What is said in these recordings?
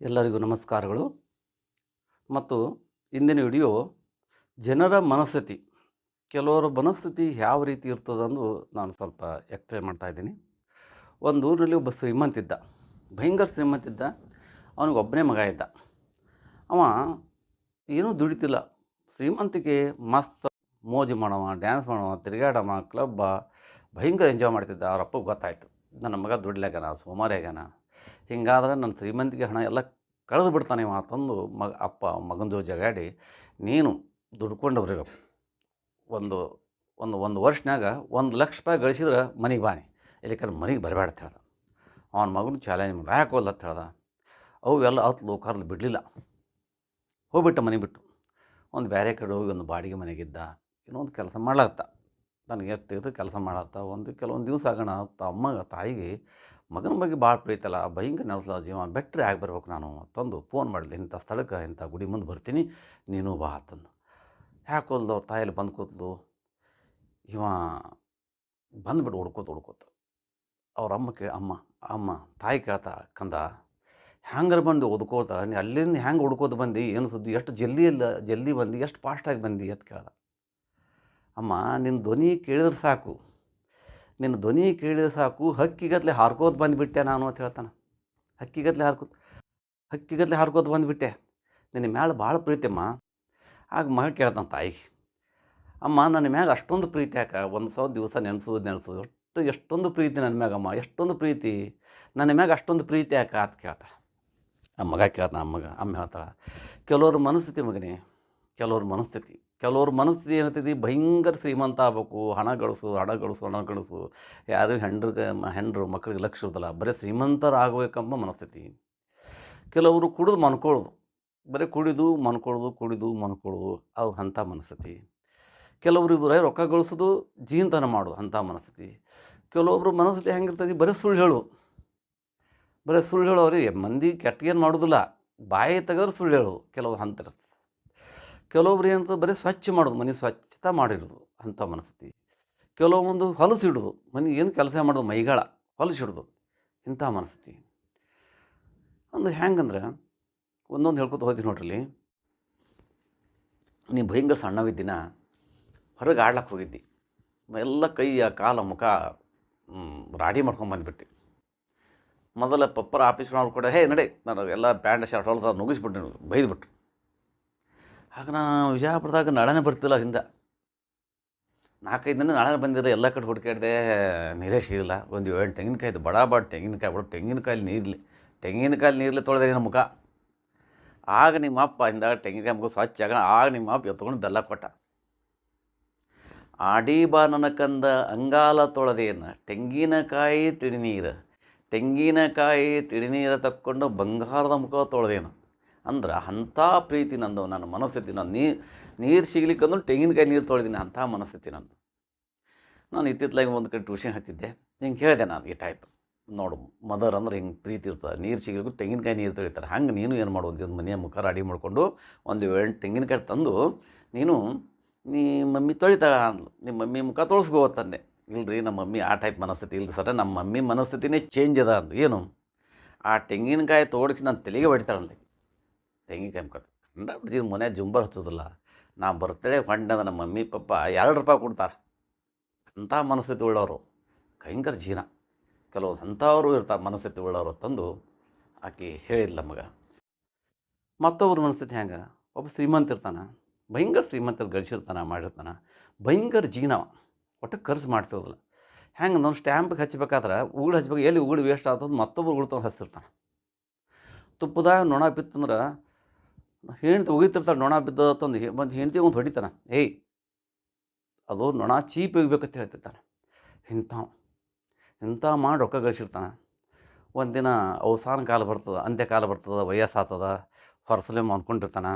ಎಲ್ಲರಿಗೂ ನಮಸ್ಕಾರಗಳು. ಮತ್ತು ಇಂದಿನ ವಿಡಿಯೋ ಜನರ ಮನಸ್ಥಿತಿ, ಕೆಲವರ ಮನಸ್ಥಿತಿ ಯಾವ ರೀತಿ ಇರ್ತದಂದು ನಾನು ಸ್ವಲ್ಪ ಎಕ್ಸ್ಪ್ಲೇನ್ ಮಾಡ್ತಾ ಇದ್ದೀನಿ. ಒಂದು ಊರಿನಲ್ಲಿ ಒಬ್ಬ ಶ್ರೀಮಂತ ಇದ್ದ, ಭಯಂಕರ ಶ್ರೀಮಂತ ಇದ್ದ, ಅವನಿಗೆ ಒಬ್ಬನೇ ಮಗ ಇದ್ದ. ಅವ ಏನೂ ದುಡಿತಿಲ್ಲ. ಶ್ರೀಮಂತಿಗೆ ಮಸ್ತ್ ಮೋಜು ಮಾಡವ ಡ್ಯಾನ್ಸ್ ಮಾಡವ, ತಿರುಗಾಡವ ಕ್ಲಬ್ಬ ಭಯಂಕರ ಎಂಜಾಯ್ ಮಾಡ್ತಿದ್ದ. ಅವ್ರ ಅಪ್ಪಗೆ ಗೊತ್ತಾಯ್ತು. ನನ್ನ ಮಗ ದುಡ್ಲಾಗ್ಯಾನ ಸೋಮಾರಿ ಆಗ್ಯಾನ ಹಿಂಗಾದ್ರೆ ನನ್ನ ಶ್ರೀಮಂತಿಗೆ ಹಣ ಎಲ್ಲ ಕಳೆದು ಬಿಡ್ತಾನೆ ಮಾತಂದು ತಂದು ಮಗ, ಅಪ್ಪ, ಮಗಂದು ಜಗಾಡಿ, ನೀನು ದುಡ್ಕೊಂಡು ಬರಬೇಕು ಒಂದು ಒಂದು ಒಂದು ವರ್ಷನಾಗ ಒಂದು ಲಕ್ಷ ರೂಪಾಯಿ ಗಳಿಸಿದ್ರೆ ಮನೆಗೆ ಬಾನಿ. ಇಲ್ಲಿಕಂದ್ರೆ ಮನೆಗೆ ಬರಬೇಡ ಅಂತ ಹೇಳ್ದ. ಅವನ ಮಗನ ಚಾಲೆಂಜ್ ಮಾಡಿ ಅಂತ ಹೇಳ್ದ. ಅವು ಎಲ್ಲ ಹತ್ತು ಲೋಕಾರ್ಲಿ ಬಿಡಲಿಲ್ಲ. ಹೋಗ್ಬಿಟ್ಟು ಮನೆ ಬಿಟ್ಟು. ಒಂದು ಬೇರೆ ಕಡೆ ಹೋಗಿ ಒಂದು ಬಾಡಿಗೆ ಮನೆಗಿದ್ದ ಇನ್ನೊಂದು ಕೆಲಸ ಮಾಡ್ಲತ್ತ ನನಗೆ ಎಷ್ಟು ಇದು ಕೆಲಸ ಮಾಡತ್ತ ಒಂದು ಕೆಲವೊಂದು ದಿವಸ ಆಗೋಣ. ತಮ್ಮಗೆ, ತಾಯಿಗೆ ಮಗನ ಬಗ್ಗೆ ಭಾಳ ಪ್ರೀತಲ್ಲ ಭಯಂಕರ ನೆನೆಸ್ಲ ಜೀವ ಬೆಟ್ರೆ ಆಗಿ ಬರ್ಬೇಕು ನಾನು. ತಂದು ಫೋನ್ ಮಾಡಲಿ, ಇಂಥ ಸ್ಥಳಕ್ಕೆ, ಇಂಥ ಗುಡಿ ಮುಂದೆ ಬರ್ತೀನಿ, ನೀನು ಬಾ ಅಂತಂದು. ಯಾಕೋಲ್ದು ಅವ್ರ ತಾಯಲ್ಲಿ ಬಂದು ಕೂತ್ಲು. ಇವ ಬಂದುಬಿಟ್ಟು ಹುಡ್ಕೋತ ಹುಡ್ಕೋತ ಅವ್ರ ಅಮ್ಮ ಕೇ, ಅಮ್ಮ ಅಮ್ಮ, ತಾಯಿ ಕೇಳ್ತಾ ಕಂದ, ಹ್ಯಾಂಗರ್ ಬಂದು ಓದ್ಕೋತ? ನೀ ಅಲ್ಲಿಂದ ಹ್ಯಾಂಗೆ ಹುಡ್ಕೋತ ಬಂದು? ಏನು ಸುದ್ದಿ? ಎಷ್ಟು ಜಲ್ದಿ ಇಲ್ಲ ಜಲ್ದಿ ಬಂದು? ಎಷ್ಟು ಫಾಸ್ಟಾಗಿ ಬಂದು? ಅಂತ ಕೇಳ್ದ. ಅಮ್ಮ, ನಿನ್ನ ಧ್ವನಿ ಕೇಳಿದ್ರೆ ಸಾಕು. ನಿನ್ನ ಧ್ವನಿ ಕೇಳಿದ್ರೆ ಸಾಕು ಹಕ್ಕಿಗತ್ಲೆ ಹಾರ್ಕೋದು ಬಂದುಬಿಟ್ಟೆ ನಾನು ಅಂತ ಹೇಳ್ತಾನೆ. ಹಕ್ಕಿಗತ್ಲೆ ಹಾರ್ಕೋತ ಹಕ್ಕಿಗತ್ಲೆ ಹಾರ್ಕೋದು ಬಂದುಬಿಟ್ಟೆ. ನಿನ್ನ ಮ್ಯಾಲೆ ಭಾಳ ಪ್ರೀತಿಯಮ್ಮ ಆಗ ಮಗ ಕೇಳ್ತಾನೆ ತಾಯಿಗೆ ಅಮ್ಮ, ನನ್ನ ಮ್ಯಾಗ ಅಷ್ಟೊಂದು ಪ್ರೀತಿ ಯಾಕೆ? ಒಂದು ಸಾವಿರ ದಿವಸ ನೆನೆಸೋದು ನೆನೆಸೋದು ಎಷ್ಟು ಎಷ್ಟೊಂದು ಪ್ರೀತಿ ನನ್ನ ಮ್ಯಾಗಮ್ಮ ಎಷ್ಟೊಂದು ಪ್ರೀತಿ? ನನ್ನ ಮ್ಯಾಗ ಅಷ್ಟೊಂದು ಪ್ರೀತಿ ಯಾಕೆ? ಅಂತ ಕೇಳ್ತಾಳೆ. ಆ ಮಗ ಕೇಳ್ತಾನೆ, ಆ ಮಗ, ಅಮ್ಮ ಹೇಳ್ತಾಳೆ, ಕೆಲವ್ರ ಮನಸ್ಥಿತಿ ಮಗನೇ, ಕೆಲವ್ರ ಮನಸ್ಥಿತಿ ಕೆಲವ್ರ ಮನಸ್ಥಿತಿ ಏನತೈತಿ? ಭಯಂಕರ ಶ್ರೀಮಂತ ಆಗ್ಬೇಕು. ಹಣ ಗಳಿಸು ಹಣ ಗಳಿಸು ಹಣ ಗಳಿಸು. ಯಾರು ಹೆಂಡ್ರಿಗೆ ಹೆಂಡ್ರು ಮಕ್ಕಳಿಗೆ ಲಕ್ಷ ಇರ್ತಲ್ಲ ಬರೀ ಶ್ರೀಮಂತರು ಆಗಬೇಕೆಂಬ ಮನಸ್ಥಿತಿ. ಕೆಲವರು ಕುಡಿದು ಮನ್ಕೊಳ್ಳೋದು ಬರೀ ಕುಡಿದು ಮನ್ಕೊಳ್ಳೋದು ಕುಡಿದು ಮನ್ಕೊಳ್ಳೋದು ಅವು ಅಂಥ ಮನಸ್ಥಿತಿ. ಕೆಲವರು ಬರೀ ರೊಕ್ಕ ಗಳಿಸೋದು ಜೀವಂತನ ಮಾಡೋದು, ಅಂಥ ಮನಸ್ಥಿತಿ. ಕೆಲವೊಬ್ರು ಮನಸ್ಥಿತಿ ಹೆಂಗಿರ್ತೈತಿ? ಬರೀ ಸುಳ್ಳು ಹೇಳು ಬರೀ ಸುಳ್ಳು ಹೇಳೋರಿ ಮಂದಿ ಕೆಟ್ಟಗೇನು ಮಾಡೋದಿಲ್ಲ. ಬಾಯಿ ತೆಗೆದ್ರೆ ಸುಳ್ಳು ಹೇಳು ಕೆಲವು ಹಂತ ಇರ್ತದೆ ಕೆಲವೊಬ್ರು ಏನಂತ ಬರೀ ಸ್ವಚ್ಛ ಮಾಡೋದು, ಮನೆ ಸ್ವಚ್ಛತೆ ಮಾಡಿರೋದು ಅಂಥ ಮನಸ್ಥಿತಿ. ಕೆಲವೊಂದು ಹೊಲಸು ಇಡೋದು ಮನೆ ಏನು ಕೆಲಸ ಮಾಡೋದು, ಮೈಗಾಳ ಹೊಲಸು ಹಿಡ್ದು ಇಂಥ ಮನಸ್ಥಿತಿ. ಅಂದ್ರೆ ಹೆಂಗಂದ್ರೆ, ಒಂದೊಂದು ಹೇಳ್ಕೊತ ಹೋದಿ ನೋಡ್ರಿ. ನೀ ಭಯಂಕರ ಸಣ್ಣವಿದ್ದಿನ, ಹೊರಗೆ ಆಡ್ಲಕ್ಕೆ ಹೋಗಿದ್ದಿ. ಎಲ್ಲ ಕೈಯ ಕಾಲ, ಮುಖ ರಾಡಿ ಮಾಡ್ಕೊಂಡು ಬಂದ್ಬಿಟ್ಟು. ಮೊದಲ ಪಪ್ಪರ ಆಫೀಸ್ನವ್ರು ಕೂಡ ಹೇ, ನಡೆ, ನಾನು ಎಲ್ಲ ಪ್ಯಾಂಟ್, ಶರ್ಟ್, ಹೊಲ್ದು ನುಗ್ಗಿಸ್ಬಿಟ್ಟು ಬೈದ್ಬಿಟ್ರು. ಆಗ ನಾ ವಿಜಯಪುರದಾಗ ನಾಳೆನೇ ಬರ್ತಿಲ್ಲ ಹಿಂದೆ. ನಾಲ್ಕೈದು ದಿನ ನಾಳೆ ಬಂದಿರೋ ಎಲ್ಲ ಕಡೆ ಹುಡುಕಾಡಿದೆ ನೀರೇ ಸಿಗಲಿಲ್ಲ ಒಂದು ಏಳು ತೆಂಗಿನಕಾಯ್ದು ಬಡ ಬಡ ತೆಂಗಿನಕಾಯಿ ಬಿಡು ತೆಂಗಿನಕಾಯಿ ನೀರಲಿ ತೆಂಗಿನಕಾಯಿ ನೀರ್ಲಿ ತೊಳೆದೆ ನಮ್ಮ ಮುಖ. ಆಗ ನಿಮ್ಮ ಅಪ್ಪ ಹಿಂದಾಗ ತೆಂಗಿನಕಾಯಿ ಮುಖ ಸ್ವಚ್ಛ ಆಗ ಆಗ ನಿಮ್ಮ ಅಪ್ಪ ಎತ್ಕೊಂಡು ಬೆಲ್ಲ ಕೊಟ್ಟ. ಆಡಿ ಬಾ ನನ್ನ ಕಂದ ಅಂಗಾಲ ತೊಳೆದೇನು, ತೆಂಗಿನಕಾಯಿ ತಿಳಿನೀರು ತೆಂಗಿನಕಾಯಿ ತಿಳಿನೀರ ತಕ್ಕೊಂಡು ಬಂಗಾರದ ಮುಖ ತೊಳೆದೇನು. ಅಂದ್ರೆ ಅಂಥ ಪ್ರೀತಿ ನಂದು, ನನ್ನ ಮನಸ್ಥಿತಿ ನಾನು ನೀರು ನೀರು ಸಿಗ್ಲಿಕ್ಕಂದ್ರೆ ತೆಂಗಿನಕಾಯಿ ನೀರು ತೊಳೆದಿನಿ ಅಂಥ ಮನಸ್ಥಿತಿ ನಂದು. ನಾನು ಇತ್ತಿತ್ತಲಾಗಿ ಒಂದು ಕಡೆ ಟ್ಯೂಷನ್ ಹತ್ತಿದ್ದೆ. ಹಿಂಗೆ ಹೇಳಿದೆ ನಾನು ಈ ಟೈಪ್ ನೋಡು, ಮದರ್ ಅಂದ್ರೆ ಹಿಂಗೆ ಪ್ರೀತಿ ಇರ್ತದೆ. ನೀರು ಸಿಗ್ಲಿಕ್ಕೂ ತೆಂಗಿನಕಾಯಿ ನೀರು ತೊಳಿತಾರೆ. ಹಂಗೆ ನೀನು ಏನು ಮಾಡೋದು? ಒಂದು ಮನೆಯ ಮುಖ ರೆಡಿ ಮಾಡಿಕೊಂಡು ಒಂದು ಎಂಟು ತೆಂಗಿನಕಾಯಿ ತಂದು, ನೀನು, ನೀ ಮಮ್ಮಿ ತೊಳಿತಾಳೆ ಅಂದ್ಲು. ನಿಮ್ಮ ಮಮ್ಮಿ ಮುಖ ತೊಳಸ್ಕೋ ತಂದೆ. ಇಲ್ರಿ ನಮ್ಮ ಮಮ್ಮಿ ಆ ಟೈಪ್ ಮನಸ್ಥಿತಿ ಇಲ್ಲರಿ ಸರ್. ನಮ್ಮ ಮಮ್ಮಿ ಮನಸ್ಥಿತಿನೇ ಚೇಂಜ್ ಅದ ಅಂದು ಏನು? ಆ ತೆಂಗಿನಕಾಯಿ ತೋಡಿಸಿ ನಾನು ತಲೆಗೆ ಹೊಡಿತಾಳಂದೆ ತೆಂಗಿನಕಾಯಿ ಕಟ್ ಕಂಡ ಬಿಡ್ತೀನಿ ಮನೆ ಜುಂಬರ್ ಹಚ್ಚೋದಿಲ್ಲ ನಾ ಬರ್ತಡೇ ಹೊಂಡದ ನಮ್ಮ ಮಮ್ಮಿ, ಪಪ್ಪ ಎರಡು ರೂಪಾಯಿ ಕೊಡ್ತಾರೆ. ಅಂಥ ಮನಸ್ಥಿತಿ ಉಳ್ಳವರು. ಭಯಂಕರ ಜೀವನ. ಕೆಲವು ಅಂಥವರು ಇರ್ತಾರೆ ಮನಸ್ಥಿತಿ ಉಳ್ಳವರು ತಂದು ಆಕೆ ಹೇಳಿದ್ಲು ಮಗ ಮತ್ತೊಬ್ಬರು ಮನಸ್ಥಿತಿ ಹೆಂಗೆ ಒಬ್ಬ ಶ್ರೀಮಂತ ಇರ್ತಾನೆ. ಭಯಂಕರ ಶ್ರೀಮಂತರು ಗಳಿಸಿರ್ತಾನೆ ಮಾಡಿರ್ತಾನೆ. ಭಯಂಕರ ಜೀವನ ಒಟ್ಟು ಖರ್ಚು ಮಾಡ್ತಿರೋದಿಲ್ಲ. ಹೆಂಗೆ ನಾನು ಸ್ಟ್ಯಾಂಪಿಗೆ ಹಚ್ಬೇಕಾದ್ರೆ ಉಗುಳು ಹಚ್ಬೇಕು. ಎಲ್ಲಿ ಉಗುಳು ವೇಸ್ಟ್ ಆಗ್ತದೆ ಮತ್ತೊಬ್ಬರು ಉಗುಳು ಹಚ್ಚಿರ್ತಾನೆ ತುಪ್ಪದಾಗ ನೊಣ ಬಿತ್ತಂದ್ರೆ ಹೆಂಡ್ತಿ ಒಗಿತಿರ್ತಾರೆ ನೊಣ ಬಿದ್ದತಂದು ಒಂದು ಹೆಂಡ್ತಿ ಒಂದು ಹೊಡಿತಾನೆ, ಏಯ್, ಅದು ನೊಣ ಚೀಪ್ ಒಗಿಬೇಕಂತ ಹೇಳ್ತಿರ್ತಾನೆ. ಇಂಥ ಇಂಥ ಮಾಡಿ ರೊಕ್ಕ ಗಳಿಸಿರ್ತಾನೆ. ಒಂದಿನ ಅವಸಾನ ಕಾಲ ಬರ್ತದೆ ಅಂತ್ಯಕಾಲ ಬರ್ತದೆ ವಯಸ್ಸಾಗ್ತದ ಹೊರಸಲೆ ಅಂದ್ಕೊಂಡಿರ್ತಾನೆ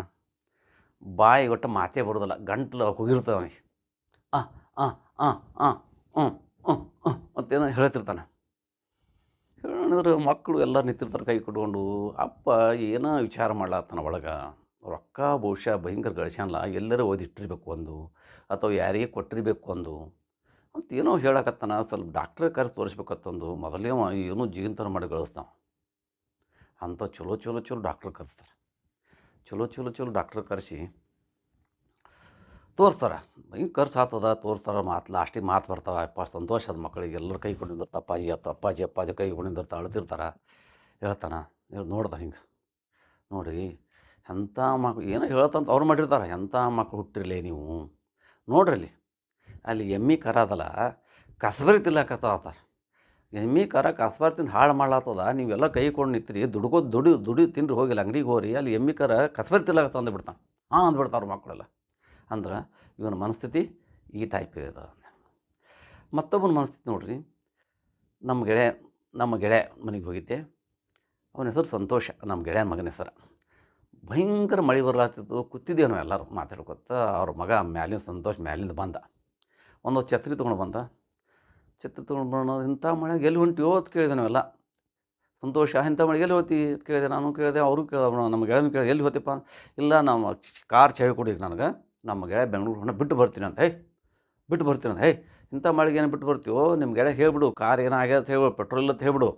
ಬಾಯಿ ಒಟ್ಟು ಮಾತೇ ಬರೋದಿಲ್ಲ, ಗಂಟ್ಲು ಹೋಗಿರ್ತದೆ ಅವನಿಗೆ. ಆ ಆ ಆ ಹ್ಞೂ ಹ್ಞೂ ಹ್ಞೂ ಹೇಳ್ತಿರ್ತಾನೆ. ಹೇಳಿದ್ರೆ ಮಕ್ಕಳು ಎಲ್ಲ ನಿಂತಿರ್ತಾರೆ ಕೈ ಕೊಟ್ಕೊಂಡು, ಅಪ್ಪ, ಏನೋ ವಿಚಾರ ಮಾಡ್ಲಾತ್ತಾನ ಒಳಗೆ? ರೊಕ್ಕ ಬಹುಶಃ ಭಯಂಕರ ಗಳಿಸ್ಯಾನಲ್ಲ, ಎಲ್ಲರೂ ಓದಿಟ್ಟಿರ್ಬೇಕು ಒಂದು, ಅಥವಾ ಯಾರಿಗೆ ಕೊಟ್ಟಿರ್ಬೇಕು ಒಂದು ಅಂತ ಏನೋ ಹೇಳಕತ್ತಾನ. ಸ್ವಲ್ಪ ಡಾಕ್ಟ್ರ್ ಕರೆ ತೋರಿಸ್ಬೇಕತ್ತೊಂದು, ಮೊದಲೇ ಏನೂ ಜೀವಂತನ ಮಾಡಿ ಗಳಿಸ್ತಾವ. ಅಂಥ ಚಲೋ ಚಲೋ ಚಲೋ ಡಾಕ್ಟ್ರ್ ಕರೆಸ್ತಾರೆ. ಚಲೋ ಚಲೋ ಚಲೋ ಡಾಕ್ಟ್ರ್ ಕರೆಸಿ ತೋರಿಸ್ತಾರೆ. ಹಿಂಗೆ ಖರ್ಚು ಆಗ್ತದ, ತೋರಿಸ್ತಾರೆ ಮಾತು ಲಾಸ್ಟಿಗೆ ಮಾತು ಬರ್ತಾವೆ. ಅಪ್ಪ, ಸಂತೋಷ ಅದ ಮಕ್ಕಳಿಗೆ. ಎಲ್ಲರೂ ಕೈ ಕೊಂಡಿರ್ತಾರೆ ಅಪ್ಪಾಜಿ ಅತ್ತ ಅಪ್ಪಾಜಿ ಅಪ್ಪಾಜಿ ಕೈ ಕೊಂಡಿರ್ತಾರೆ ಅಳ್ತಿರ್ತಾರೆ. ಹೇಳ್ತಾನ. ಹೇಳಿ ನೋಡ್ದೆ ಹಿಂಗೆ. ನೋಡಿ ಎಂಥ ಮಕ್ಳು, ಏನೋ ಹೇಳ್ತಂತ ಅವ್ರು ಮಾಡಿರ್ತಾರೆ, ಎಂಥ ಮಕ್ಳು ಹುಟ್ಟಿರಲಿ ನೀವು? ನೋಡ್ರಿ ಅಲ್ಲಿ. ಎಮ್ಮಿ ಕರ ಅದಲ್ಲ, ಕಸಬರಿ ತಿಲ್ಲಕತ್ತಾತಾರೆ ಎಮ್ಮೆ ಕರ ಕಸಬರಿ ತಿಂದು ಹಾಳು ಮಾಡ್ಲತ್ತದ ನೀವೆಲ್ಲ ಕೈ ಕೊಂಡು ನಿಂತ್ರಿ, ದುಡ್ಕೋ, ದುಡಿ ದುಡಿ ತಿನ್ರಿ ಹೋಗಿಲ್ಲ, ಅಂಗಡಿಗೆ ಹೋಗ್ರಿ, ಅಲ್ಲಿ ಎಮ್ಮಿ ಕರ ಕಸಬರಿ ತಿಲ್ಲಕತ್ತ ಅಂದ್ಬಿಡ್ತಾನೆ ಹಾಂ ಅಂದ್ಬಿಡ್ತಾರೆ ಮಕ್ಕಳೆಲ್ಲ ಅಂದ್ರೆ ಇವನ ಮನಸ್ಥಿತಿ ಈ ಟೈಪ್ ಇದೆ. ಮತ್ತೊಬ್ಬನ ಮನಸ್ಥಿತಿ ನೋಡ್ರಿ ನಮ್ಮ ಗೆಳೆ ನಮ್ಮ ಗೆಳೆ ಮನೆಗೆ ಹೋಗಿದ್ದೆ. ಅವನ ಹೆಸರು ಸಂತೋಷ ನಮ್ಮ ಗೆಳೆಯ ಮಗನ ಹೆಸರು. ಭಯಂಕರ ಮಳೆ ಬರ್ಲಾತಿತ್ತು ಕೂತಿದ್ದೇವೆ ನಾವು ಎಲ್ಲರೂ ಮಾತಾಡ್ಕೊತ. ಅವ್ರ ಮಗ ಮ್ಯಾಲಿನ ಸಂತೋಷ ಮ್ಯಾಲಿಂದ ಬಂದ. ಒಂದು ಛತ್ರಿ ತೊಗೊಂಡು ಬಂದ. ಛತ್ರಿ ತೊಗೊಂಡು ಬಂದ ಇಂಥ ಮಳೆಗೆ ಎಲ್ಲಿ ಹೊಂಟಿವೋ ಅಂತ ಕೇಳಿದೆ ನಾವೆಲ್ಲ. ಸಂತೋಷ ಇಂಥ ಮಳೆಗೆ ಎಲ್ಲಿ ಹೋತಿ ಅಂತ ಕೇಳಿದೆ. ನಾನು ಕೇಳಿದೆ, ಅವರು ಕೇಳಿದ್ರು ನಮ್ಮ ಗೆಳೆಯನ ಕೇಳಿದೆ, ಎಲ್ಲಿ ಹೋತಿಪ್ಪ ಇಲ್ಲ, ನಮ್ಮ ಕಾರ್ ಚಾವಿ ಕೊಡಿ ನನಗೆ. ನಮ್ಮ ಗೆಳೆ ಬೆಂಗಳೂರು ಹೊಂಡ ಬಿಟ್ಟು ಬರ್ತೀನಿ ಅಂತ. ಹೇ, ಬಿಟ್ಟು ಬರ್ತೀನಿ ಅಂತ. ಹೇ, ಇಂಥ ಮಳೆಗೆ ಏನು ಬಿಟ್ಟು ಬರ್ತೀವೋ ನಿಮ್ಮ ಗೆಳೆಯ ಹೇಳ್ಬಿಡು, ಕಾರ್ ಏನಾಗ್ಯದ ಹೇಳ್ಬಿಡು, ಪೆಟ್ರೋಲ್ ಇಲ್ಲ ಅಂತ ಹೇಳ್ಬಿಡು.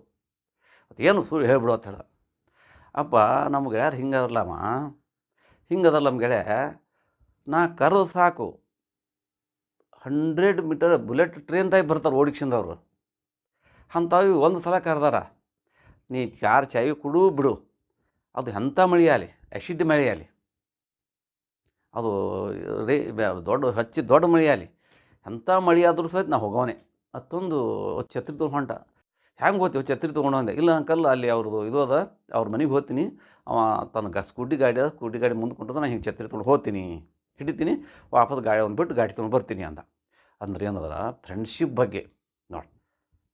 ಅದು ಏನು ಸುಳ್ಳು ಹೇಳ್ಬಿಡು ಅಂತ ಹೇಳ್ದ. ಅಪ್ಪ ನಮ್ಮ ಗೆಳೆಯರು ಹಿಂಗದಲ್ಲಮ್ಮ. ಹಿಂಗದಲ್ಲ ನಮ್ಮ ಗೆಳೆಯ, ನಾ ಕರೆದು ಸಾಕು. Hundred meter bullet train type ಬರ್ತಾರೆ ಓಡಿಕ್ಷಿಂದವ್ರು ಅಂಥವು ಒಂದು ಸಲ ಕರೆದಾರ. ನೀ ಯಾರು ಚಾವಿ ಕುಡು ಬಿಡು. ಅದು ಎಂಥ ಮಳೆ ಆಗಲಿ ಆ್ಯಸಿಡ್ ಮಳೆ ಆಗಲಿ ಅದು ರೇ ದೊಡ್ಡ ಹಚ್ಚಿ ದೊಡ್ಡ ಮಳೆ ಆಗಲಿ ಎಂಥ ಮಳೆ ಆದರೂ ಸಹಿತ ನಾ ಹೋಗೋನೆ ಅತ್ತೊಂದು ಛತ್ರಿ ಹೊಂಟ. ಹೆಂಗೆ ಹೋಗ್ತೀವಿ ಛತ್ರಿ ತೊಗೊಂಡು ಅಂದೆ ಇಲ್ಲ ಅಂಕಲ್, ಅಲ್ಲಿ ಅವ್ರದ್ದು ಇದು ಅದ, ಅವ್ರ ಮನೆಗೆ ಹೋಗ್ತೀನಿ. ಅವ ತನ್ನ ಗ ಸ್ಕೂಟಿ ಗಾಡಿ ಅದ, ಸ್ಕೂಟಿ ಗಾಡಿ ಮುಂದೆ ಕೊಟ್ಟದ ನಾನು ಹಿಂಗೆ ಛತ್ರಿ ತೊಗೊಂಡು ಹೋಗ್ತೀನಿ, ಹಿಡಿತೀನಿ, ವಾಪಸ್ ಗಾಡಿ ಒಂದು ಬಿಟ್ಟು ಗಾಡಿ ತೊಗೊಂಡು ಬರ್ತೀನಿ ಅಂದ. ಅಂದ್ರೆ ಏನದ್ರ ಫ್ರೆಂಡ್ಶಿಪ್ ಬಗ್ಗೆ. ನೋಡಿ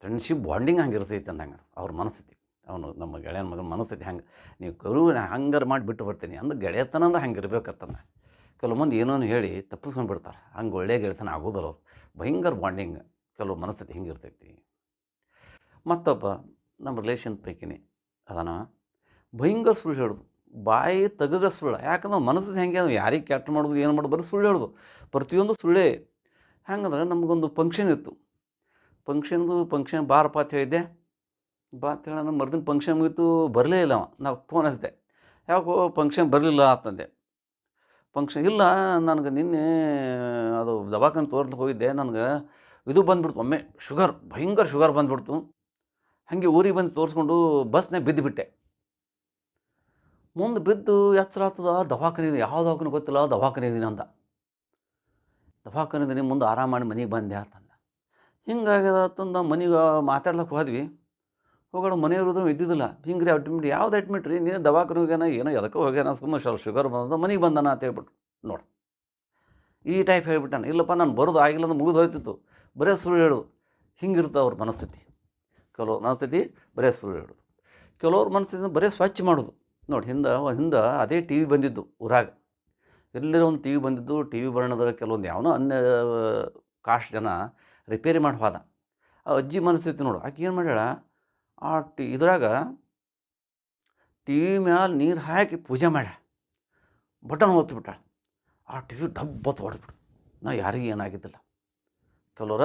ಫ್ರೆಂಡ್ಶಿಪ್ ಬಾಂಡಿಂಗ್ ಹಂಗೆ ಇರ್ತೈತಿ ಅಂದಂಗೆ, ಅವ್ರ ಮನಸ್ಥಿತಿ. ಅವನು ನಮ್ಮ ಗೆಳೆಯನ ಮಗನ ಮನಸ್ಥಿತಿ ಹಂಗೆ, ನೀವು ಕರು ಹಂಗಾರು ಮಾಡಿ ಬಿಟ್ಟು ಬರ್ತೀನಿ ಅಂದ್ರೆ ಗೆಳೆಯತನ ಅಂದ್ರೆ ಹಂಗೆ ಇರ್ಬೇಕತ್ತಂದ ಕೆಲವು ಮಂದಿ ಏನೋ ಹೇಳಿ ತಪ್ಪಿಸ್ಕೊಂಡು ಬಿಡ್ತಾರೆ, ಹಂಗೆ ಒಳ್ಳೆ ಗೆಳೆತನ ಆಗೋದಲ್ಲ ಅವ್ರು. ಭಯಂಕರ ಬಾಂಡಿಂಗ್ ಕೆಲವು ಮನಸ್ಥಿತಿ ಹಿಂಗೆ ಇರ್ತೈತಿ ಮತ್ತೊಬ್ಬ ನಮ್ಮ ರಿಲೇಷನ್ ಪೈಕಿನಿ. ಅದಾನ ಭಯಂಕರ ಸುಳ್ಳು ಹೇಳೋದು. ಬಾಯಿ ತೆಗೆದ್ರೆ ಸುಳ್ಳು. ಯಾಕಂದ್ರೆ ಮನಸ್ಸು ಹೆಂಗೆ ಅದು. ಯಾರಿಗೆ ಕೆಟ್ಟ ಮಾಡೋದು, ಏನು ಮಾಡೋದು, ಬರೀ ಸುಳ್ಳು ಹೇಳೋದು. ಪ್ರತಿಯೊಂದು ಸುಳ್ಳೇ. ಹೆಂಗಂದ್ರೆ ನಮಗೊಂದು ಫಂಕ್ಷನ್ ಇತ್ತು. ಫಂಕ್ಷನ್ದು ಫಂಕ್ಷನ್ ಬಾರಪ್ಪ ಅಂತ ಹೇಳಿದ್ದೆ. ಬಾ ಅಂತ ಹೇಳ ಮರ್ದಿನ ಫಂಕ್ಷನ್ ಮುಗಿತು. ಬರಲೇ ಇಲ್ಲ ಅವ. ನಾವು ಫೋನ್ ಹಚ್ಚಿದೆ ಯಾಕೋ ಫಂಕ್ಷನ್ ಬರಲಿಲ್ಲ ಅಂತಂದೆ. ಫಂಕ್ಷನ್ ಇಲ್ಲ, ನನಗೆ ನಿನ್ನೆ ಅದು ದವಾಖಾನೆ ತೋರ್ಲಿಕ್ಕೆ ಹೋಗಿದ್ದೆ. ನನಗೆ ಇದು ಬಂದ್ಬಿಡ್ತು ಒಮ್ಮೆ. ಶುಗರ್, ಭಯಂಕರ ಶುಗರ್ ಬಂದ್ಬಿಡ್ತು. ಹಾಗೆ ಊರಿಗೆ ಬಂದು ತೋರಿಸ್ಕೊಂಡು ಬಸ್ನಾಗ ಬಿದ್ದುಬಿಟ್ಟೆ ಮುಂದೆ ಬಿದ್ದು ಎಚ್ಚರ ಆಗ್ತದ, ದವಾಖಾನೆ ಇದೆ ಯಾವ ದವಾಖಾನೆ ಗೊತ್ತಿಲ್ಲ, ದವಾಖಾನೆ ಇದೀನಿ ಅಂದ. ದವಾಖಾನೆ ಇದ್ದೀನಿ ಮುಂದೆ ಆರಾಮ ಮಾಡಿ ಮನೆಗೆ ಬಂದೆ ಅಂತಂದ. ಹಿಂಗಾಗ್ಯದ ಅಂತಂದು ಮನೆಗೆ ಮಾತಾಡ್ಲಿಕ್ಕೆ ಹೋದ್ವಿ. ಹೋಗೋಣ ಮನೆಯವ್ರದ್ದು ಇದ್ದಿದ್ದಿಲ್ಲ. ಹಿಂಗೆ ರೀ ಅಡ್ಮಿಟ್ ಯಾವ್ದು ಅಡ್ಮಿಟ್ ರೀ, ನೀನು ದವಾಖಾನೆ ಹೋಗ್ಯಾನ, ಏನೋ ಎದಕ್ಕೆ ಹೋಗ್ಯಾನ ಸುಮ್ಮನೆ ಶುಗರ್ ಬಂದ ಮನೆಗೆ ಬಂದಾನ ಅಂತ ಹೇಳ್ಬಿಟ್ಟು ನೋಡಿ. ಈ ಟೈಪ್ ಹೇಳ್ಬಿಟ್ಟಾನೆ, ಇಲ್ಲಪ್ಪ, ನಾನು ಬರೋದು ಆಗಿಲ್ಲ ಅಂದ್ರೆ ಮುಗಿದು ಹೋಯ್ತಿತ್ತು. ಬರೇ ಸುಳ್ಳು ಹೇಳೋದು ಹಿಂಗಿರುತ್ತೆ ಅವ್ರ ಮನಸ್ಥಿತಿ. ಕೆಲವ್ರ ಮನಸ್ಥಿತಿ ಬರೇ ಸುಳ್ಳು ಹೇಳೋದು. ಕೆಲವ್ರ ಮನಸ್ಥಿತಿ ಬರೇ ಸ್ವಚ್ಛ ಮಾಡೋದು. ನೋಡಿ, ಹಿಂದೆ ಹಿಂದೆ ಅದೇ ಟಿ ವಿ ಬಂದಿದ್ದು ಊರಾಗ. ಎಲ್ಲರ ಒಂದು ಟಿ ವಿ ಬಂದಿದ್ದು ಟಿ ವಿ ಬರೋಣದ್ರ ಕೆಲವೊಂದು ಯಾವನೋ ಅನ್ಯ ಕಾಸ್ಟ್ ಜನ ರಿಪೇರಿ ಮಾಡಿ ಹೋದ. ಆ ಅಜ್ಜಿ ಮನಸ್ಥಿತಿ ನೋಡು, ಆಕೆ ಏನು ಮಾಡ್ಯಾಳ? ಆ ಟಿ, ಇದ್ರಾಗ ಟಿ ವಿ ಮ್ಯಾಲೆ ನೀರು ಹಾಕಿ ಪೂಜೆ ಮಾಡ್ಯಾಳ. ಬಟನ್ ಒತ್ತಿಬಿಟ್ಟಾಳ ಆ ಟಿ ವಿ ಡಬ್ಬತ್ತು ಹೊಡೆದ್ಬಿಡು ನಾ ಯಾರಿಗೂ ಏನಾಗಿದ್ದಿಲ್ಲ. ಕೆಲವರ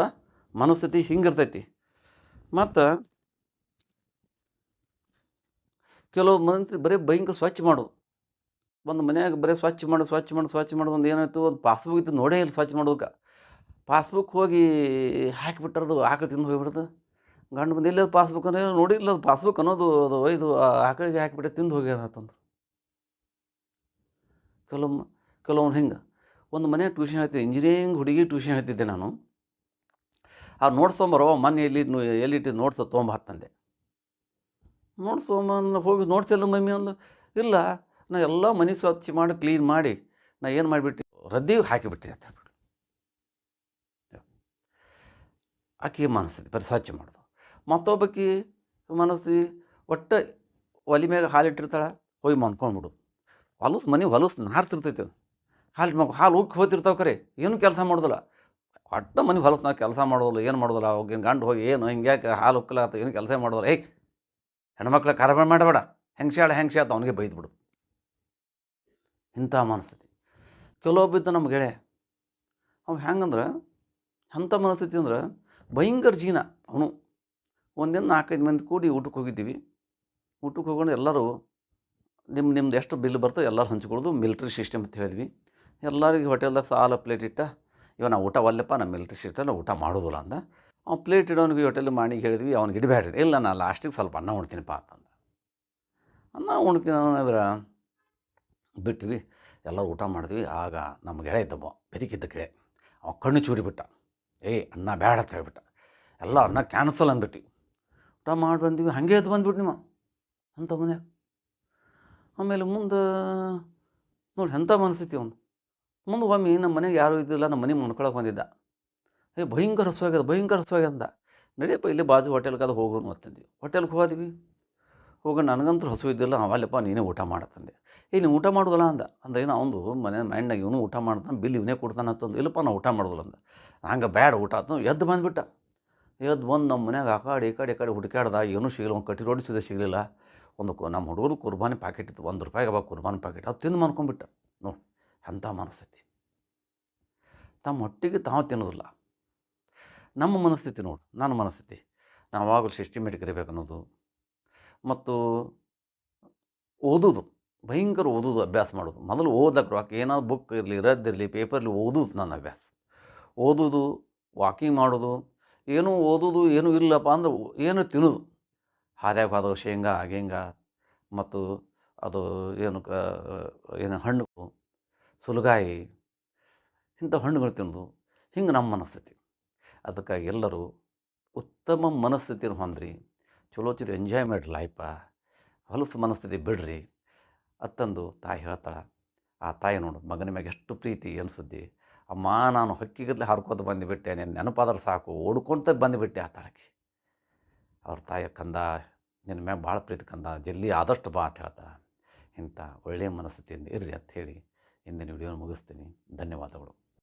ಮನಸ್ಥಿತಿ ಹಿಂಗಿರ್ತೈತಿ. ಮತ್ತು ಕೆಲವು ಮಂದಿ ಬರೀ ಭಯಂಕರ ಸ್ವಚ್ಛ ಮಾಡೋದು ಒಂದು ಮನ್ಯಾಗ ಬರೀ ಸ್ವಚ್ಛ ಮಾಡೋದು ಸ್ವಚ್ಛ ಮಾಡೋದು ಸ್ವಚ್ಛ ಮಾಡೋದು ಒಂದು ಏನಾಯ್ತು, ಒಂದು ಪಾಸ್ಬುಕ್ ಇತ್ತು ನೋಡೇ ಇಲ್ಲ ಸ್ವಚ್ಛ ಮಾಡೋದಕ್ಕೆ ಪಾಸ್ಬುಕ್ ಹೋಗಿ ಹಾಕಿಬಿಟ್ಟರದು ಆಕಳು ತಿಂದು ಹೋಗ್ಬಿಡ್ದು ಗಂಡು ಬಂದು ಇಲ್ಲದ ಪಾಸ್ಬುಕ್ ಅನ್ನೋ ನೋಡಿಲ್ಲ ಅದು ಪಾಸ್ಬುಕ್ ಅನ್ನೋದು, ಅದು ಒಯ್ದು ಆಕಳಿಗೆ ಹಾಕಿಬಿಟ್ಟೆ ತಿಂದು ಹೋಗ್ಯದ ಅಂತಂದು ಕೆಲವೊಮ್ಮೆ ಕೆಲವೊಂದು ಹಿಂಗೆ. ಒಂದು ಮನೆ ಟ್ಯೂಷನ್ ಹೇಳ್ತಿದ್ದೆ, ಇಂಜಿನಿಯರಿಂಗ್ ಹುಡುಗಿ ಟ್ಯೂಷನ್ ಹೇಳ್ತಿದ್ದೆ ನಾನು. ಆ ನೋಟ್ಸ್ ತೊಗೊಂಬರೋ ಮೊನ್ನೆ ಎಲ್ಲಿ ಎಲ್ಲಿಟ್ಟಿದ್ದು ನೋಟ್ಸ್ ತೊಗೊಂಬ ಹತ್ತಂದೆ. ತೊಗೊಂಬಂದು ಹೋಗಿ ನೋಡ್ತಿಲ್ಲ ಮಮ್ಮಿ ಒಂದು ಇಲ್ಲ, ನಾ ಎಲ್ಲ ಮನೆ ಸ್ವಚ್ಛ ಮಾಡಿ ಕ್ಲೀನ್ ಮಾಡಿ, ನಾ ಏನು ಮಾಡಿಬಿಟ್ಟು, ರದ್ದಿ ಹಾಕಿಬಿಟ್ಟಿನಿ ಅಂತ ಹೇಳ್ಬಿಟ್ಟು ಆಕೆ ಮನಸ್ಸಿದೆ ಬರೀ ಸ್ವಚ್ಛ ಮಾಡೋದು. ಮತ್ತೊಬ್ಬಕಿ ಮನಸ್ಸಿ ಒಟ್ಟು ಒಲೆ ಮ್ಯಾಗ ಹಾಲು ಇಟ್ಟಿರ್ತಾಳೆ, ಹೋಗಿ ಮನ್ಕೊಂಡ್ಬಿಡು ಹೊಲಸು ಮನೆ ಹೊಲಸು ನಾರ್ತಿರ್ತೈತೆ ಅದು. ಹಾಲು ಮಗ ಹಾಲು ಉಕ್ಕಿ ಹೋಗ್ತಿರ್ತಾವೆ ಕರೆ, ಏನು ಕೆಲಸ ಮಾಡೋದಿಲ್ಲ. ಒಟ್ಟು ಮನೆ ಹೊಲಸು ನಾವು ಕೆಲಸ ಮಾಡೋದಿಲ್ಲ, ಏನು ಮಾಡೋದಿಲ್ಲ, ಅವಾಗ ಗಂಡು ಹೋಗಿ, ಏನು ಹಿಂಗ್ಯಾಕೆ ಹಾಲು ಉಕ್ಕಲಾತ ಏನು ಕೆಲಸ ಮಾಡೋದಿಲ್ಲ, ಏಯ್ ಹೆಣ್ಮಕ್ಳ ಕಾರ್ಬಾರ್ ಮಾಡಬೇಡ. ಹೆಂಗೆ ಶಾಳ ಹೆಂಗೆ ಶಾತ ಅವನಿಗೆ ಬೈದ್ಬಿಡು ಇಂಥ ಮನಸ್ಥಿತಿ. ಕೆಲವೊಬ್ಬಿದ್ದ ನಮ್ಮ ಗೆಳೆ ಅವ ಹೆಂಗಂದ್ರೆ ಅಂಥ ಮನಸ್ಥಿತಿ ಅಂದ್ರೆ ಭಯಂಕರ ಜೀನ ಅವನು ಒಂದಿನ ನಾಲ್ಕೈದು ಮಂದಿ ಕೂಡಿ ಊಟಕ್ಕೆ ಹೋಗಿದ್ದೀವಿ. ಊಟಕ್ಕೆ ಹೋಗೋಣ ಎಲ್ಲರೂ ನಿಮ್ಮ ನಿಮ್ದು ಎಷ್ಟು ಬಿಲ್ ಬರ್ತದೆ ಎಲ್ಲರೂ ಹಂಚ್ಕೊಳ್ಳೋದು ಮಿಲ್ಟ್ರಿ ಸಿಸ್ಟಮ್ ಅಂತ ಹೇಳಿದ್ವಿ. ಎಲ್ಲರಿಗೂ ಹೋಟೆಲ್ದಾಗ ಸಾಲ ಪ್ಲೇಟ್ ಇಟ್ಟ, ಇವ ನಾ ಊಟ ಒಲ್ಲೆಪ್ಪ ನಮ್ಮ ಮಿಲ್ಟ್ರಿ ಸಿಸ್ಟಮ್ ಊಟ ಮಾಡೋದಿಲ್ಲ ಅಂದ. ಅವ್ನು ಪ್ಲೇಟ್ ಇಡೋನಿಗೆ ಹೋಟೆಲ್ ಮಾಡಿ ಹೇಳಿದ್ವಿ, ಅವ್ನಿಗೆ ಇಡಬೇಡ್ರಿ ಇಲ್ಲ ನಾನು ಲಾಸ್ಟಿಗೆ ಸ್ವಲ್ಪ ಅನ್ನ ಉಣ್ತೀನಿಪ್ಪ ಅಂತಂದ. ಅನ್ನ ಉಣ್ತೀನಿ ಅನ್ನೋದ್ರ ಬಿಟ್ವಿ, ಎಲ್ಲರೂ ಊಟ ಮಾಡಿದ್ವಿ. ಆಗ ನಮ್ಮ ಗೆಳೆ ಇದ್ದಬ್ಬ, ಬೆದಕಿದ್ದ ಗೆಳೆ, ಅವ ಕಣ್ಣು ಚೂರಿ ಬಿಟ್ಟ. ಏಯ್, ಅನ್ನ ಬೇಡ ಅಂತ ಹೇಳ್ಬಿಟ್ಟ. ಎಲ್ಲ ಅನ್ನ ಕ್ಯಾನ್ಸಲ್ ಅಂದ್ಬಿಟ್ಟು. ಊಟ ಮಾಡಿ ಬಂದ್ವಿ, ಹಾಗೆ ಎದ್ದು ಬಂದ್ಬಿಟ್ಟು ನಿಮ್ಮ ಅಂತ ಮನೆ ಆಮೇಲೆ ಮುಂದೆ, ನೋಡಿ ಎಂಥ ಮನಸ್ಥಿತಿ ಅವನು ಮುಂದೆ ಒಮ್ಮೆ ನಮ್ಮ ಮನೆಗೆ ಯಾರೂ ಇದ್ದಿಲ್ಲ ನಮ್ಮ ಮನೆಗೆ ಮುನ್ಕೊಳಕ್ಕೆ ಬಂದಿದ್ದ. ಏ ಭಯಂಕರ ಹಸುವಾಗ್ಯದ ಭಯಂಕರ ಹಸುವಾಗ್ಯದ ಅಂದ. ನಡಿಯಪ್ಪ, ಇಲ್ಲಿ ಬಾಜು ಹೋಟೆಲ್ಗೆ ಹೋಗೋನು ಅಂತಂದ್ವಿ ಹೋಟೆಲ್ಗೆ ಹೋದ್ವಿ. ಹೋಗ, ನನಗಂತೂ ಹಸು ಇದ್ದಿಲ್ಲ ಅವಲ್ಲಪ್ಪ ನೀನೇ ಊಟ ಮಾಡತ್ತಂದೆ. ಏ, ನೀನು ಊಟ ಮಾಡೋದಲ್ಲ ಅಂದ. ಅಂದ್ರೆ ಏನು ಅವನು ಮನೆ ಮೈಂಡ್ನಾಗ ಇವನು ಊಟ ಮಾಡ್ತಾನೆ, ಬಿಲ್ ಇವನೇ ಕೊಡ್ತಾನೆ ಅಂತಂದು ಇಲ್ಲಪ್ಪ, ನಾ ಊಟ ಮಾಡೋದಲ್ಲ ಅಂದ. ಹಂಗೆ ಬ್ಯಾಡ ಊಟ ಆತು ಎದ್ದು ಬಂದುಬಿಟ್ಟ. ಎದ್ದು ಬಂದು ನಮ್ಮ ಮನ್ಯಾಗ ಆ ಕಡೆ, ಈ ಕಡೆ ಈ ಕಡೆ ಹುಡುಕಾಡ್ದ ಏನೂ ಸಿಗಲಿಲ್ಲ, ಒಂದು ಕಟ್ಟಿ ರೋಡಿ ಸಿಗದೆ ಸಿಗಲಿಲ್ಲ. ಒಂದು ನಮ್ಮ ಹುಡುಗರು ಕುರ್ಬಾನಿ ಪ್ಯಾಕೆಟ್ ಇತ್ತು, ಒಂದು ರೂಪಾಯಿಗೆ ಅವಾಗ ಕುರ್ಬಾನಿ ಪ್ಯಾಕೆಟ್ ಅದು ತಿಂದು ಮಾಡ್ಕೊಂಬಿಟ್ಟ ನೋಡಿ ಅಂಥ ಮನಸ್ಥಿತಿ. ತಮ್ಮ ಹೊಟ್ಟಿಗೆ ತಾವು ತಿನ್ನೋದಿಲ್ಲ. ನಮ್ಮ ಮನಸ್ಥಿತಿ ನೋಡು, ನನ್ನ ಮನಸ್ಥಿತಿ. ನಾವು ಆಗಲೂ ಸಿಸ್ಟಮೆಟಿಕ್ ಇರಬೇಕು ಅನ್ನೋದು. ಮತ್ತು ಓದೋದು, ಭಯಂಕರ ಓದೋದು ಅಭ್ಯಾಸ ಮಾಡೋದು. ಮೊದಲು ಓದಕ್ಕೆ ಹಾಕಿ ಏನಾದ್ರು ಬುಕ್ ಇರಲಿ ರದ್ದಿರಲಿ ಪೇಪರ್ಲಿ ಓದೋದು ನನ್ನ ಅಭ್ಯಾಸ. ಓದೋದು ವಾಕಿಂಗ್ ಮಾಡೋದು, ಏನೂ ಓದೋದು, ಏನೂ ಇಲ್ಲಪ್ಪ ಅಂದ್ರೆ ಏನು ತಿನ್ನೋದು. ಹಾದ್ಯಾಗ ಹೋದವು ಶೇಂಗಾ ಹಾಗೇಂಗ ಮತ್ತು ಅದು ಏನು ಕ ಏನು ಹಣ್ಣು ಸುಲಗಾಯಿ, ಇಂಥ ಹಣ್ಣುಗಳು ತಿನ್ನೋದು. ಹಿಂಗೆ ನಮ್ಮ ಮನಸ್ಥಿತಿ. ಅದಕ್ಕಾಗಿ ಎಲ್ಲರೂ ಉತ್ತಮ ಮನಸ್ಥಿತಿನ ಹೊಂದ್ರಿ. ಚಲೋ ಚಿತ್ರ ಎಂಜಾಯ್ ಮಾಡಿರಿ ಲೈಫ ಹೊಲಸು ಮನಸ್ಥಿತಿ ಬಿಡ್ರಿ. ಅತ್ತಂದು ತಾಯಿ ಹೇಳ್ತಾಳೆ, ಆ ತಾಯಿ ನೋಡು, ಮಗನ ಮ್ಯಾಗ ಎಷ್ಟು ಪ್ರೀತಿ ಅನಿಸುದ್ದಿ ಅಮ್ಮ, ನಾನು ಹಕ್ಕಿಗದ್ಲೆ ಹಾರ್ಕೋತ ಬಂದುಬಿಟ್ಟೆ ನೀನು ನೆನಪಾದ್ರೆ ಸಾಕು, ಓಡ್ಕೊಂತ ಬಂದುಬಿಟ್ಟೆ ಆ ತಾಳಕ್ಕೆ ಅವ್ರ ತಾಯಿ, ಕಂದ, ನಿನ್ನ ಮ್ಯಾಗ ಭಾಳ ಪ್ರೀತಿ ಕಂದ, ಜಲ್ದಿ ಆದಷ್ಟು ಬಾ, ಅಂತ ಹೇಳ್ತಾಳೆ. ಇಂಥ ಒಳ್ಳೆಯ ಮನಸ್ಥಿತಿಯಿಂದ ಇರ್ರಿ ಅಂತ ಹೇಳಿ ಇಂದಿನ ವಿಡಿಯೋನ ಮುಗಿಸ್ತೀನಿ. ಧನ್ಯವಾದಗಳು.